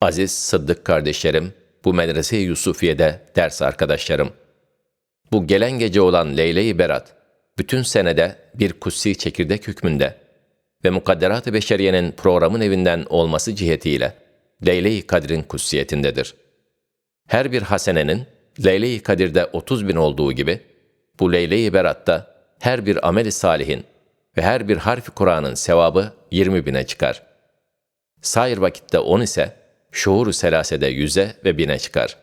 Aziz Sıddık kardeşlerim, bu medrese-i Yusufiye'de ders arkadaşlarım. Bu gelen gece olan Leyle-i Berat, bütün senede bir kutsi çekirdek hükmünde ve Mukadderat-ı Beşeriye'nin programın evinden olması cihetiyle Leyle-i Kadir'in kutsiyetindedir. Her bir hasenenin Leyle-i Kadir'de 30 bin olduğu gibi, bu Leyle-i Berat'ta her bir ameli salihin ve her bir harfi Kur'an'ın sevabı 20 bine çıkar. Sair vakitte 10 ise, şuur-u selasede yüze ve bine çıkar.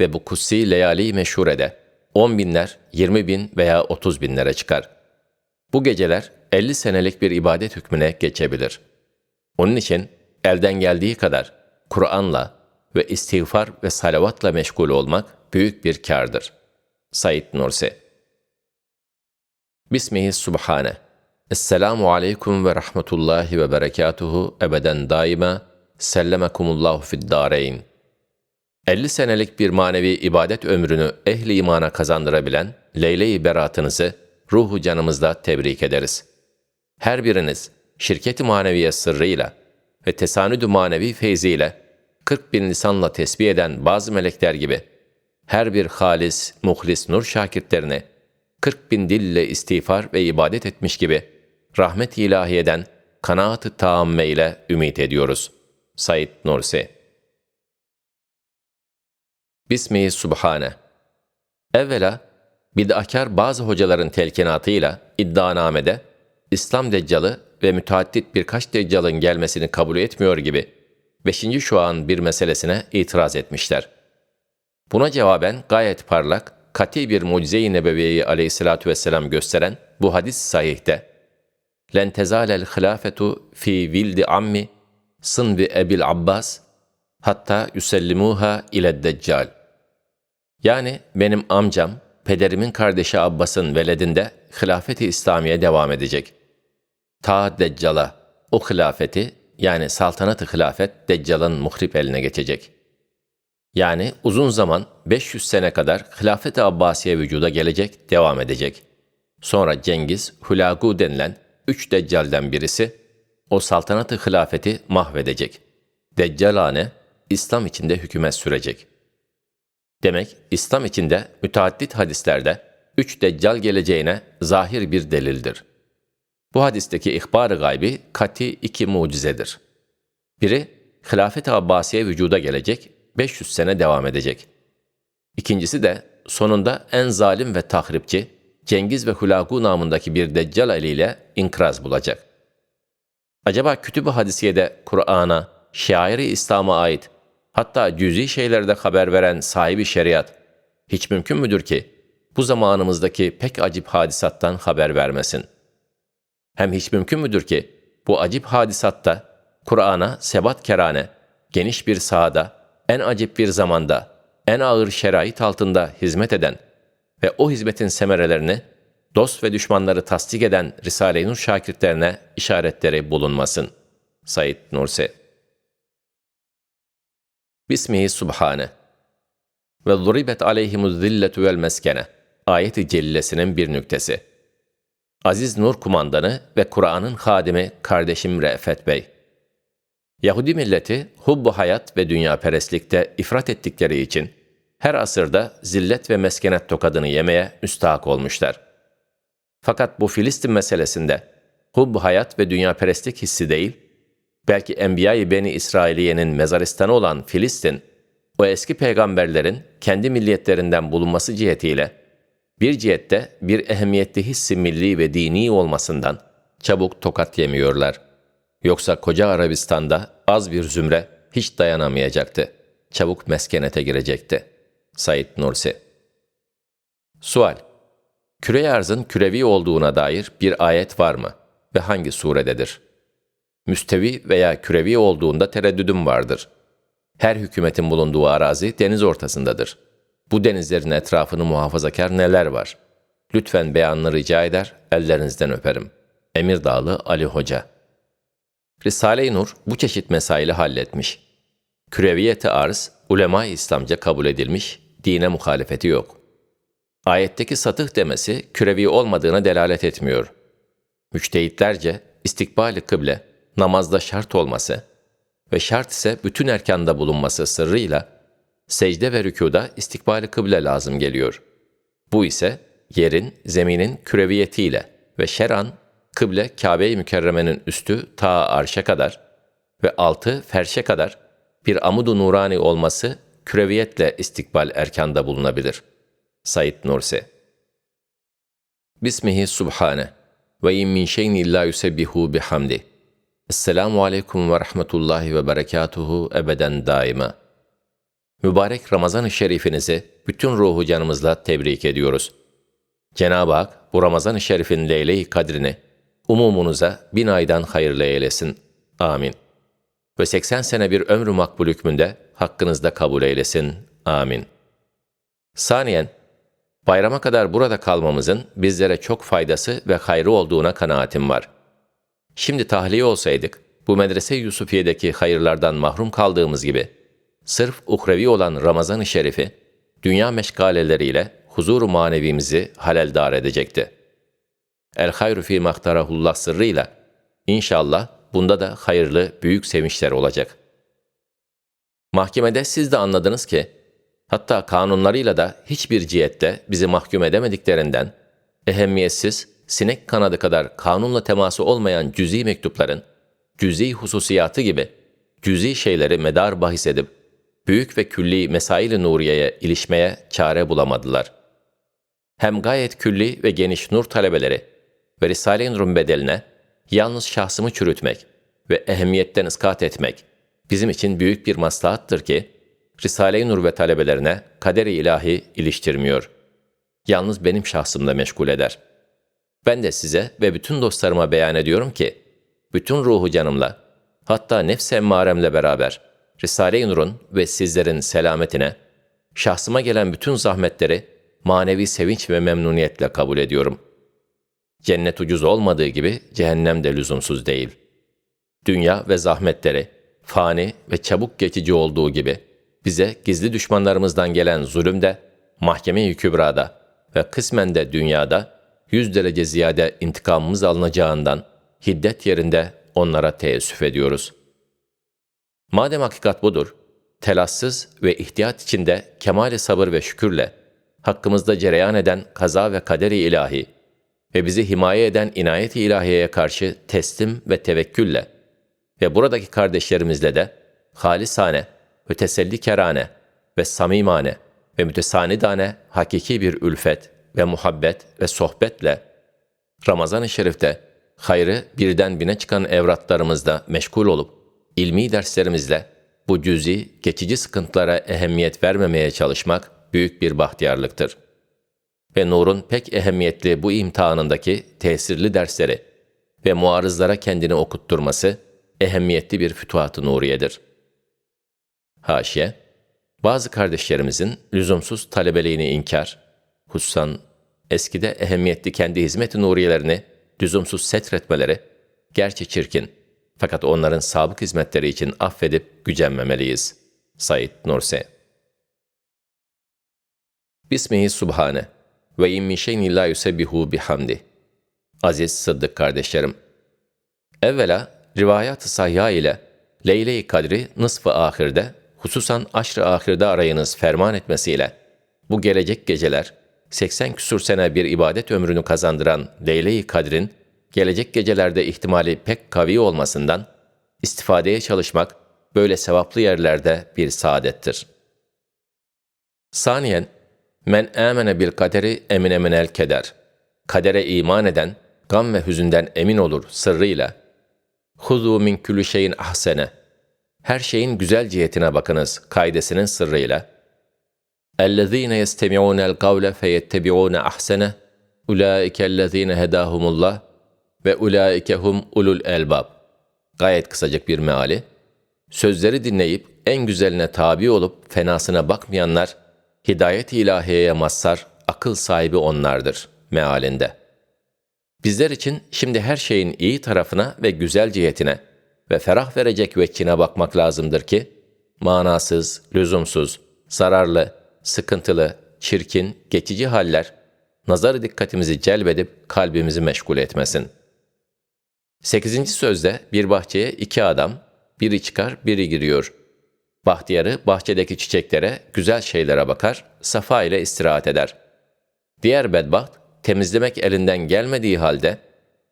Ve bu kutsi leyali meşhurede 10 binler, 20 bin veya 30 binlere çıkar. Bu geceler 50 senelik bir ibadet hükmüne geçebilir. Onun için elden geldiği kadar Kur'an'la ve istiğfar ve salavatla meşgul olmak büyük bir kârdır. Said Nursi Bismihi Subhane Esselamu Aleyküm ve Rahmetullahi ve Berekatuhu ebeden daima sellemekumullahu fid dareyn. 50 senelik bir manevi ibadet ömrünü ehli imana kazandırabilen Leyle-i Beratınızı ruhu canımızda tebrik ederiz. Her biriniz şirket-i maneviye sırrıyla ve tesanüd-ü manevi feyziyle 40 bin lisanla tesbih eden bazı melekler gibi her bir halis, muhlis nur şakirtlerini 40 bin dille istiğfar ve ibadet etmiş gibi rahmet ilahiyeden kanaat-ı taamme ile ümit ediyoruz. Said Nursi Bismihi Subhane Evvela, bid'akar bazı hocaların telkinatıyla iddianamede İslam deccalı ve müteaddit birkaç deccalın gelmesini kabul etmiyor gibi beşinci şuan bir meselesine itiraz etmişler. Buna cevaben gayet parlak, kati bir mucize-i nebeviyeyi aleyhissalatu vesselam gösteren bu hadis sahihte len tezalel hilafetu fi vildi ammi sınvi ebil abbas hatta yusellimuha ile deccal. Yani benim amcam, pederimin kardeşi Abbas'ın veledinde hilafeti İslamiye devam edecek. Ta Deccal'a o hilafeti yani saltanat-ı hilafet Deccal'ın muhrip eline geçecek. Yani uzun zaman 500 sene kadar hilafet-i Abbasiye vücuda gelecek, devam edecek. Sonra Cengiz, Hulagu denilen üç Deccal'den birisi o saltanat-ı hilafeti mahvedecek. Deccalane İslam içinde hükümet sürecek. Demek İslam içinde müteaddit hadislerde üç Deccal geleceğine zahir bir delildir. Bu hadisteki ihbar-ı gaybi kati iki mucizedir. Biri, hilafet-i Abbasiye vücuda gelecek, 500 sene devam edecek. İkincisi de sonunda en zalim ve tahripçi, Cengiz ve Hulagu namındaki bir deccal eliyle inkraz bulacak. Acaba kütüb-ü hadisiyede Kur'an'a, şairi İslam'a ait, hatta cüzi şeylerde haber veren sahibi şeriat, hiç mümkün müdür ki bu zamanımızdaki pek acip hadisattan haber vermesin? Hem hiç mümkün müdür ki bu acip hadisatta Kur'an'a sebat kerane, geniş bir sahada, en acip bir zamanda, en ağır şerait altında hizmet eden ve o hizmetin semerelerini dost ve düşmanları tasdik eden Risale-i Nur şakirtlerine işaretleri bulunmasın. Said Nursi Bismihi Subhane ve zuribet aleyhimuz zilletu vel meskene ayeti cellesinin bir nüktesi. Aziz Nur kumandanı ve Kur'an'ın hadimi kardeşim Re'fet Bey. Yahudi milleti hubbu hayat ve dünya perestlikte ifrat ettikleri için her asırda zillet ve meskenet tokadını yemeye müstahak olmuşlar. Fakat bu Filistin meselesinde hubbu hayat ve dünya perestlik hissi değil, belki Enbiya-i Beni İsrailiye'nin mezaristanı olan Filistin, o eski peygamberlerin kendi milliyetlerinden bulunması cihetiyle, bir cihette bir ehemmiyetli hissi milli ve dini olmasından çabuk tokat yemiyorlar. Yoksa koca Arabistan'da az bir zümre hiç dayanamayacaktı. Çabuk meskenete girecekti. Said Nursi Sual Küre arzın kürevi olduğuna dair bir ayet var mı ve hangi surededir? Müstevi veya kürevi olduğunda tereddüdüm vardır. Her hükümetin bulunduğu arazi deniz ortasındadır. Bu denizlerin etrafını muhafazakar neler var? Lütfen beyanını rica eder, ellerinizden öperim. Emir Dağlı Ali Hoca Risale-i Nur bu çeşit mesaili halletmiş. Küreviyete arz, ulema İslamca kabul edilmiş, dine muhalefeti yok. Ayetteki satıh demesi kürevi olmadığına delalet etmiyor. Müçtehitlerce istikbali kıble, namazda şart olması ve şart ise bütün erkanda bulunması sırrıyla secde ve rükuda istikbali kıble lazım geliyor. Bu ise yerin, zeminin küreviyetiyle ve şeran kıble Kabe-i Mükerreme'nin üstü ta arşa kadar ve altı ferşe kadar bir amudu nurani olması küreviyetle istikbal erkanda bulunabilir. Said Nursi Bismihi Subhane ve in min şeyin illa yusebbihu bihamdi. Esselamu aleyküm ve rahmetullahi ve berekatuhu ebeden daima. Mübarek Ramazan-ı Şerifinizi bütün ruhu canımızla tebrik ediyoruz. Cenab-ı Hak bu Ramazan-ı Şerif'in leyle-i kadrini umumunuza bin aydan hayırlı eylesin. Amin. Ve 80 sene bir ömrü makbul hükmünde hakkınızda kabul eylesin. Amin. Saniyen, bayrama kadar burada kalmamızın bizlere çok faydası ve hayrı olduğuna kanaatim var. Şimdi tahliye olsaydık, bu medrese Yusufiye'deki hayırlardan mahrum kaldığımız gibi, sırf uhrevi olan Ramazan-ı Şerif'i, dünya meşgaleleriyle huzur-u manevimizi haleldar edecekti. El hayru fi mahtarahullah sırrıyla, inşallah bunda da hayırlı büyük sevinçler olacak. Mahkemede siz de anladınız ki, hatta kanunlarıyla da hiçbir cihette bizi mahkum edemediklerinden, ehemmiyetsiz, sinek kanadı kadar kanunla teması olmayan cüzi mektupların, cüzi hususiyatı gibi cüzi şeyleri medar bahis edip, büyük ve külli mesail-i nuriyeye ilişmeye çare bulamadılar. Hem gayet külli ve geniş nur talebeleri ve Risale-i Nur'un bedeline yalnız şahsımı çürütmek ve ehemmiyetten ıskat etmek bizim için büyük bir maslahattır ki, Risale-i Nur ve talebelerine kader-i ilahi iliştirmiyor. Yalnız benim şahsımla meşgul eder. Ben de size ve bütün dostlarıma beyan ediyorum ki, bütün ruhu canımla, hatta nefs emmaremle beraber, Risale-i Nur'un ve sizlerin selametine, şahsıma gelen bütün zahmetleri manevi sevinç ve memnuniyetle kabul ediyorum. Cennet ucuz olmadığı gibi cehennem de lüzumsuz değil. Dünya ve zahmetleri, fani ve çabuk geçici olduğu gibi, bize gizli düşmanlarımızdan gelen zulüm de, mahkeme-i kübrada ve kısmen de dünyada, yüz derece ziyade intikamımız alınacağından, hiddet yerinde onlara teessüf ediyoruz.'' Madem hakikat budur, telassız ve ihtiyat içinde kemal sabır ve şükürle, hakkımızda cereyan eden kaza ve kaderi ilahi ve bizi himaye eden inayet-i ilahiyeye karşı teslim ve tevekkülle ve buradaki kardeşlerimizle de halisane, mütesellikerane ve samimane ve mütesanidane hakiki bir ülfet ve muhabbet ve sohbetle Ramazan-ı Şerif'te hayrı birden bine çıkan evratlarımızda meşgul olup ilmi derslerimizle bu cüzi, geçici sıkıntılara ehemmiyet vermemeye çalışmak büyük bir bahtiyarlıktır. Ve Nur'un pek ehemmiyetli bu imtihanındaki tesirli dersleri ve muarızlara kendini okutturması ehemmiyetli bir fütuhat-ı nuriyedir. Haşiye, bazı kardeşlerimizin lüzumsuz talebeliğini inkar, hususan eskide ehemmiyetli kendi hizmet-i nuriyelerini lüzumsuz setretmeleri, gerçi çirkin, fakat onların sabık hizmetleri için affedip gücenmemeliyiz. Said Nursi Bismihi Subhane ve in min şeyin illa yusebbihu bihamdi. Aziz Sıddık kardeşlerim. Evvela rivayat-ı sahya ile Leyle-i Kadri nısf-ı ahirde, hususan aşr-ı ahirde arayınız ferman etmesiyle, bu gelecek geceler, 80 küsur sene bir ibadet ömrünü kazandıran Leyle-i Kadr'in gelecek gecelerde ihtimali pek kavi olmasından istifadeye çalışmak böyle sevaplı yerlerde bir saadettir. Saniyen, men amene bil kaderi emine minel keder. Kadere iman eden, gam ve hüzünden emin olur sırrıyla. Huzu min külü şeyin ahsene Her şeyin güzel cihetine bakınız kaidesinin sırrıyla. اَلَّذ۪ينَ يَسْتَمِعُونَ الْقَوْلَ فَيَتَّبِعُونَ اَحْسَنَهِ اُولَٰئِكَ الَّذ۪ينَ هَدَاهُمُ اللّٰهِ ve ulaike hum ulul elbab. Gayet kısacık bir meali. Sözleri dinleyip en güzeline tabi olup fenasına bakmayanlar, hidayet-i ilahiyeye mazhar, akıl sahibi onlardır mealinde. Bizler için şimdi her şeyin iyi tarafına ve güzel cihetine ve ferah verecek veçhine bakmak lazımdır ki, manasız, lüzumsuz, zararlı, sıkıntılı, çirkin, geçici haller, nazar dikkatimizi celbedip kalbimizi meşgul etmesin.'' Sekizinci sözde bir bahçeye iki adam, biri çıkar, biri giriyor. Bahtiyarı bahçedeki çiçeklere, güzel şeylere bakar, safa ile istirahat eder. Diğer bedbaht, temizlemek elinden gelmediği halde,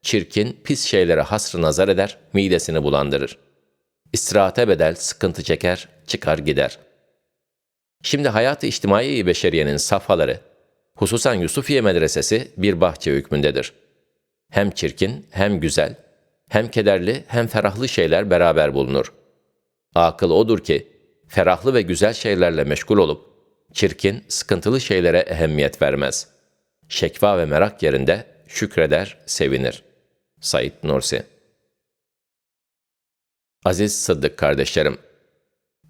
çirkin, pis şeylere hasrı nazar eder, midesini bulandırır. İstirahate bedel, sıkıntı çeker, çıkar gider. Şimdi hayat-ı içtimai beşeriyenin safhaları, hususan Yusufiye medresesi bir bahçe hükmündedir. Hem çirkin, hem güzel, hem kederli, hem ferahlı şeyler beraber bulunur. Akıl odur ki, ferahlı ve güzel şeylerle meşgul olup, çirkin, sıkıntılı şeylere ehemmiyet vermez. Şekva ve merak yerinde şükreder, sevinir. Said Nursi Aziz Sıddık kardeşlerim,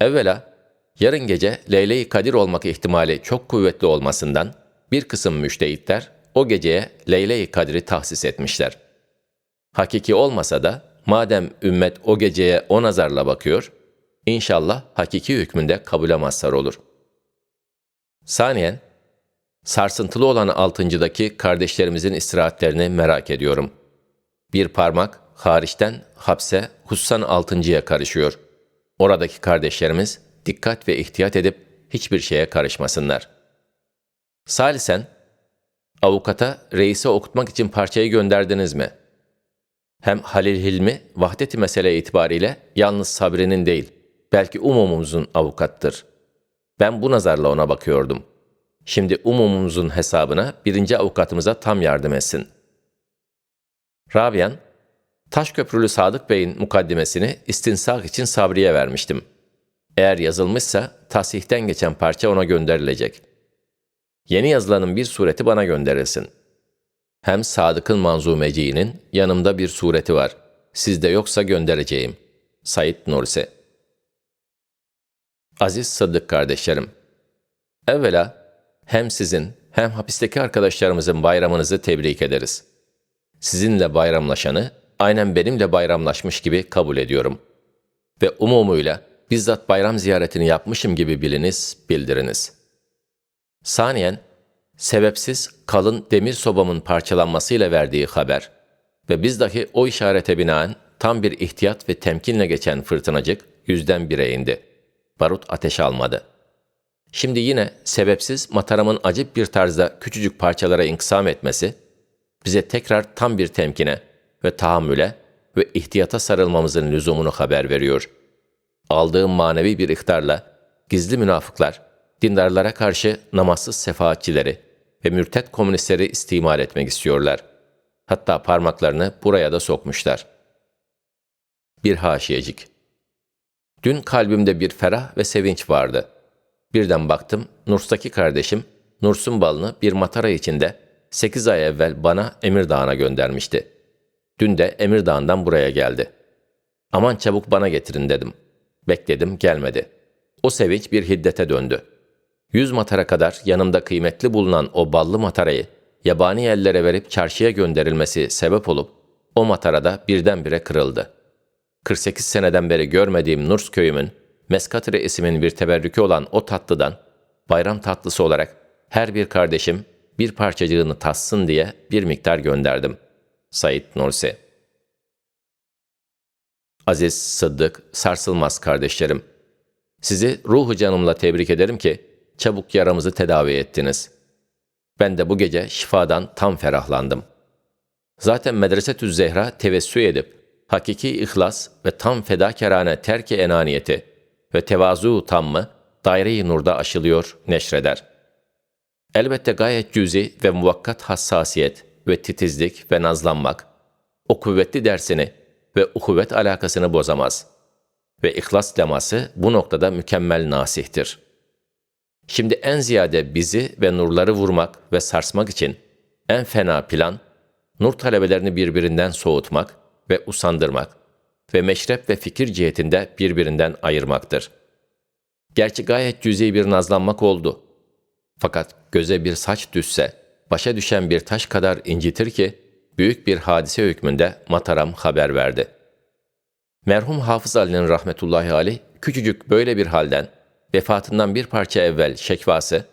evvela yarın gece Leyle-i Kadir olmak ihtimali çok kuvvetli olmasından bir kısım müştehitler o geceye Leyle-i Kadir'i tahsis etmişler. Hakiki olmasa da madem ümmet o geceye o nazarla bakıyor, inşallah hakiki hükmünde kabule mazhar olur. Saniyen, sarsıntılı olan altıncıdaki kardeşlerimizin istirahatlerini merak ediyorum. Bir parmak hariçten hapse Hussan altıncıya karışıyor. Oradaki kardeşlerimiz dikkat ve ihtiyat edip hiçbir şeye karışmasınlar. Salisen, avukata reise okutmak için parçayı gönderdiniz mi? Hem Halil Hilmi, vahdeti mesele itibariyle yalnız Sabri'nin değil, belki umumumuzun avukattır. Ben bu nazarla ona bakıyordum. Şimdi umumumuzun hesabına birinci avukatımıza tam yardım etsin. Rabian, Taşköprülü Sadık Bey'in mukaddimesini istinsak için Sabri'ye vermiştim. Eğer yazılmışsa tasihten geçen parça ona gönderilecek. Yeni yazılanın bir sureti bana gönderilsin. Hem Sadık'ın manzumeciğinin yanımda bir sureti var. Sizde yoksa göndereceğim. Said Nursi Aziz Sadık kardeşlerim, evvela hem sizin hem hapisteki arkadaşlarımızın bayramınızı tebrik ederiz. Sizinle bayramlaşanı aynen benimle bayramlaşmış gibi kabul ediyorum. Ve umumuyla bizzat bayram ziyaretini yapmışım gibi biliniz, bildiriniz. Saniyen, sebepsiz kalın demir sobamın parçalanmasıyla verdiği haber ve biz dahi o işarete binaen tam bir ihtiyat ve temkinle geçen fırtınacık yüzden bire indi. Barut ateş almadı. Şimdi yine sebepsiz mataramın acip bir tarzda küçücük parçalara inkısam etmesi, bize tekrar tam bir temkine ve tahammüle ve ihtiyata sarılmamızın lüzumunu haber veriyor. Aldığım manevi bir ihtarla gizli münafıklar, dindarlara karşı namazsız sefaatçileri ve mürtet komünistleri istimal etmek istiyorlar. Hatta parmaklarını buraya da sokmuşlar. Bir haşiyecik. Dün kalbimde bir ferah ve sevinç vardı. Birden baktım, Nurs'taki kardeşim, Nurs'un balını bir matara içinde 8 ay evvel bana Emirdağ'a göndermişti. Dün de Emirdağ'dan buraya geldi. Aman çabuk bana getirin dedim. Bekledim, gelmedi. O sevinç bir hiddete döndü. Yüz matara kadar yanımda kıymetli bulunan o ballı matarayı yabani ellere verip çarşıya gönderilmesi sebep olup o matarada birdenbire kırıldı. 48 seneden beri görmediğim Nurs köyümün Meskatire ismin bir teberrükü olan o tatlıdan bayram tatlısı olarak her bir kardeşim bir parçacığını tassın diye bir miktar gönderdim. Said Nursi Aziz, Sıddık, sarsılmaz kardeşlerim. Sizi ruhu canımla tebrik ederim ki çabuk yaramızı tedavi ettiniz. Ben de bu gece şifadan tam ferahlandım. Zaten Medresetü Zehra tevessü edip, hakiki ihlas ve tam fedakarane terki enaniyeti ve tevazu tammı daire-i nurda aşılıyor, neşreder. Elbette gayet cüzi ve muvakkat hassasiyet ve titizlik ve nazlanmak, o kuvvetli dersini ve uhuvvet alakasını bozamaz. Ve ihlas leması bu noktada mükemmel nasihtir.'' Şimdi en ziyade bizi ve nurları vurmak ve sarsmak için en fena plan, nur talebelerini birbirinden soğutmak ve usandırmak ve meşrep ve fikir cihetinde birbirinden ayırmaktır. Gerçi gayet cüzi bir nazlanmak oldu. Fakat göze bir saç düşse, başa düşen bir taş kadar incitir ki, büyük bir hadise hükmünde Mataram haber verdi. Merhum Hafız Ali'nin rahmetullahi aleyh, küçücük böyle bir halden, vefatından bir parça evvel şekvası,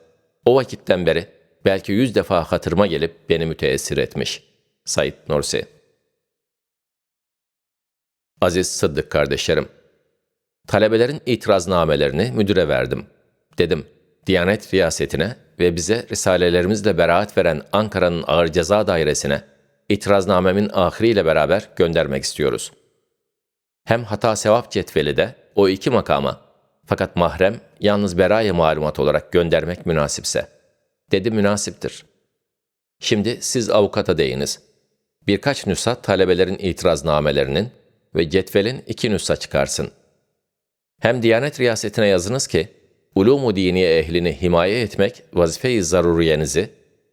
o vakitten beri belki yüz defa hatırıma gelip beni müteessir etmiş. Said Nursi Aziz Sıddık kardeşlerim, Talebelerin itiraznamelerini müdüre verdim. Dedim, Diyanet riyasetine ve bize risalelerimizle beraat veren Ankara'nın Ağır Ceza Dairesi'ne itiraznamemin ahiriyle beraber göndermek istiyoruz. Hem hata sevap cetveli de o iki makama fakat mahrem yalnız beraya malumat olarak göndermek münasipse. Dedi münasiptir. Şimdi siz avukata değiniz. Birkaç nüsha talebelerin itiraznamelerinin ve cetvelin iki nüsha çıkarsın. Hem Diyanet riyasetine yazınız ki, ulûmu diniye ehlini himaye etmek vazife-i zaruriyenizi,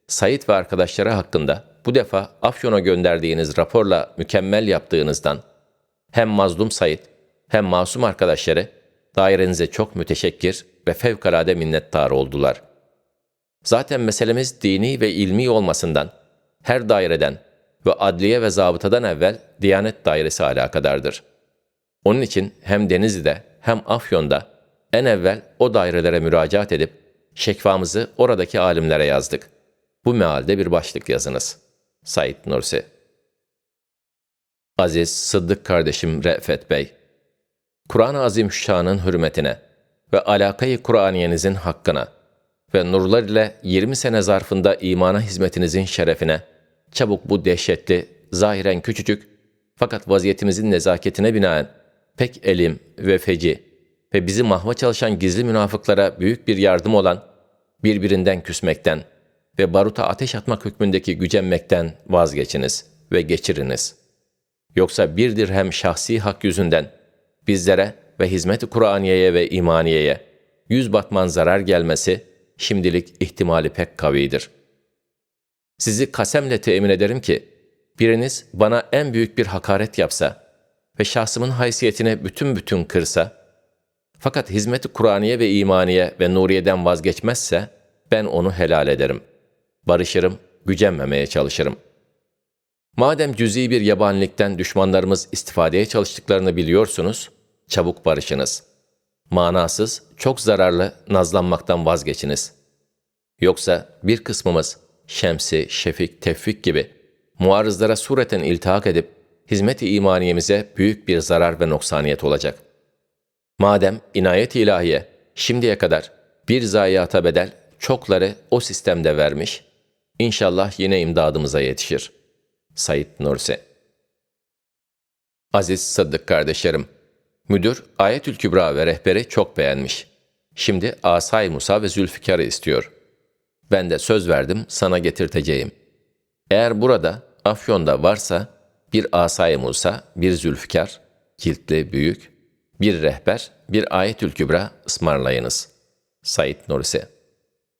Said ve arkadaşları hakkında bu defa Afyon'a gönderdiğiniz raporla mükemmel yaptığınızdan, hem mazlum Said hem masum arkadaşları dairenize çok müteşekkir ve fevkalade minnettar oldular. Zaten meselemiz dini ve ilmi olmasından, her daireden ve adliye ve zabıtadan evvel Diyanet Dairesi alakadardır. Onun için hem Denizli'de hem Afyon'da en evvel o dairelere müracaat edip şekvamızı oradaki alimlere yazdık. Bu mealde bir başlık yazınız. Said Nursi Aziz Sıddık kardeşim Re'fet Bey, Kur'an-ı Azimüşşan'ın hürmetine ve alakayı Kur'aniyenizin hakkına ve nurlar ile 20 sene zarfında imana hizmetinizin şerefine, çabuk bu dehşetli, zahiren küçücük fakat vaziyetimizin nezaketine binaen pek elim ve feci ve bizi mahva çalışan gizli münafıklara büyük bir yardım olan, birbirinden küsmekten ve baruta ateş atmak hükmündeki gücenmekten vazgeçiniz ve geçiriniz. Yoksa bir dirhem şahsi hak yüzünden bizlere ve hizmet-i Kur'aniye'ye ve imaniyeye yüz batman zarar gelmesi şimdilik ihtimali pek kavidir. Sizi kasemle temin ederim ki, biriniz bana en büyük bir hakaret yapsa ve şahsımın haysiyetini bütün bütün kırsa, fakat hizmet-i Kur'aniye ve imaniye ve nuriyeden vazgeçmezse, ben onu helal ederim. Barışırım, gücenmemeye çalışırım. Madem cüzi bir yabanilikten düşmanlarımız istifadeye çalıştıklarını biliyorsunuz, çabuk barışınız. Manasız, çok zararlı nazlanmaktan vazgeçiniz. Yoksa bir kısmımız Şemsi, Şefik, Tevfik gibi muarızlara sureten iltihak edip hizmet-i imaniyemize büyük bir zarar ve noksaniyet olacak. Madem inayet ilahiye şimdiye kadar bir zayiata bedel çokları o sistemde vermiş, inşallah yine imdadımıza yetişir. Said Nursi Aziz Sadık kardeşlerim, müdür Ayetül Kübra ve rehberi çok beğenmiş. Şimdi Asay Musa ve Zülfikar'ı istiyor. Ben de söz verdim sana getirteceğim. Eğer burada Afyon'da varsa bir Asay Musa, bir Zülfikar, ciltli büyük, bir rehber, bir Ayetül Kübra ısmarlayınız. Said Nursi